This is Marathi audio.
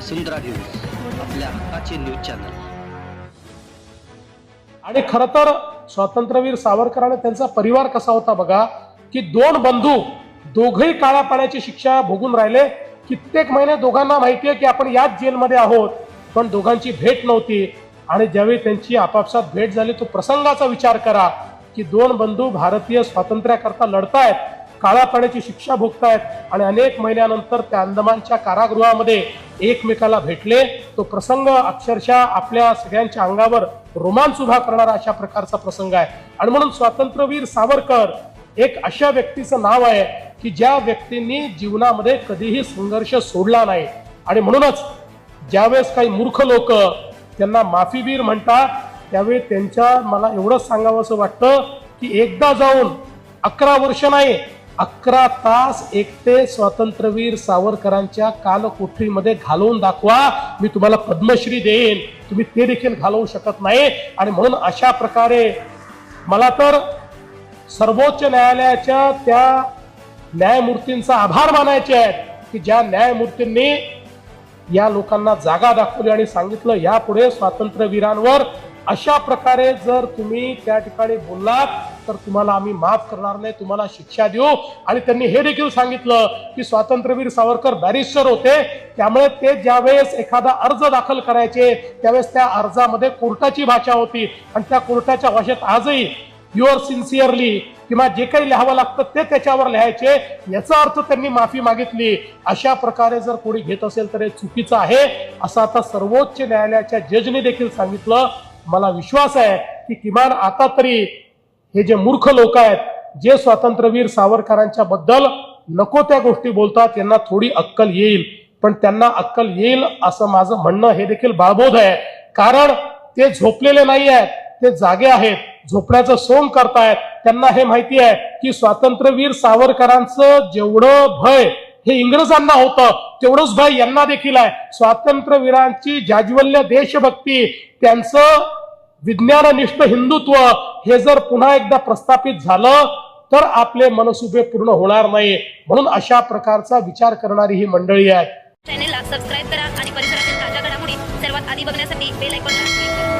वसुंधरा न्यूज आपल्या हक्काचे न्यूज चॅनल. आणि खर तर स्वातंत्र्यवीर सावरकर आणि त्यांचा परिवार कसा होता बघा की दोन बंधू दोघही काळ्या पाण्याची शिक्षा भोगून राहिले. कित्येक महिने दोघांना माहिती आहे की आपण याच जेलमध्ये आहोत पण दोघांची भेट नव्हती. आणि ज्यावेळी त्यांची आपापसात भेट झाली तो प्रसंगाचा विचार करा की दोन बंधू भारतीय स्वातंत्र्याकरता लढतायत. काळ्या पाण्याची शिक्षा भोगतायत आणि अनेक महिन्यानंतर त्या अंदमानच्या कारागृहामध्ये एकमेकाला भेटले. तो प्रसंग अक्षरशः आपल्या सगळ्यांच्या अंगावर रोमांच उभा करणारा अशा प्रकारचा प्रसंग आहे. आणि म्हणून स्वातंत्र्यवीर सावरकर एक अशा व्यक्तीचं नाव आहे की ज्या व्यक्तींनी जीवनामध्ये कधीही संघर्ष सोडला नाही. आणि म्हणूनच ज्यावेळेस काही मूर्ख लोक त्यांना माफीवीर म्हणतात त्यावेळी त्यांच्या मला एवढंच सांगावं असं वाटतं की एकदा जाऊन अकरा वर्ष नाही अकरा तास एकटे स्वातंत्र्यवीर सावरकरांच्या कालकोठरीमध्ये घालवून दाखवा. मी तुम्हाला पद्मश्री देईन. तुम्ही ते देखील घालवू शकत नाही. आणि म्हणून अशा प्रकारे मला तर सर्वोच्च न्यायालयाच्या त्या न्यायमूर्तींचा आभार मानायचे आहेत की ज्या न्यायमूर्तींनी या लोकांना जागा दाखवली आणि सांगितलं यापुढे स्वातंत्र्यवीरांवर अशा प्रकारे जर तुम्ही त्या ठिकाणी बोललात तर तुम्हाला आम्ही माफ करणार नाही तुम्हाला शिक्षा देऊ. आणि त्यांनी हे देखील सांगितलं की स्वातंत्र्यवीर सावरकर बॅरिस्टर होते. त्यामुळे ते ज्यावेळेस एखादा अर्ज दाखल करायचे त्यावेळेस त्या अर्जामध्ये कोर्टाची भाषा होती. आणि त्या कोर्टाच्या भाषेत आजही युअर सिन्सिअरली किंवा जे काही लिहावं लागतं ते त्याच्यावर लिहायचे. याचा अर्थ त्यांनी माफी मागितली. अशा प्रकारे जर कोणी घेत असेल तर हे चुकीचं आहे. असं आता सर्वोच्च न्यायालयाच्या जजने देखील सांगितलं. मला विश्वास आहे की किमान आता तरी हे जे मूर्ख लोक आहेत जे स्वातंत्र्यवीर सावरकरांच्या बद्दल नको त्या गोष्टी बोलतात यांना थोडी अक्कल येईल. पण त्यांना अक्कल येईल असं माझं म्हणणं हे देखील बाळबोध आहे. कारण ते झोपलेले नाही आहेत ते जागे आहेत झोपण्याचं सोंग करतायत. त्यांना हे माहिती आहे की स्वातंत्र्यवीर सावरकरांचं जेवढं भय हे इंग्रजांना होतं. तेवढंच भय यांना देखील आहे. स्वातंत्र्यवीरांची जाज्वल्य देशभक्ती त्यांचं विज्ञाननिष्ठ हिंदुत्व हे जर पुन्हा एकदा प्रस्थापित झालं तर आपले मनसुबे पूर्ण होणार नाही. म्हणून अशा प्रकारचा विचार करणारी ही मंडळी आहे. चॅनेलला सबस्क्राईब करा आणि परिसरातील ताज्या घडामोडी सर्वात आधी बघण्यासाठी बेल ऐकून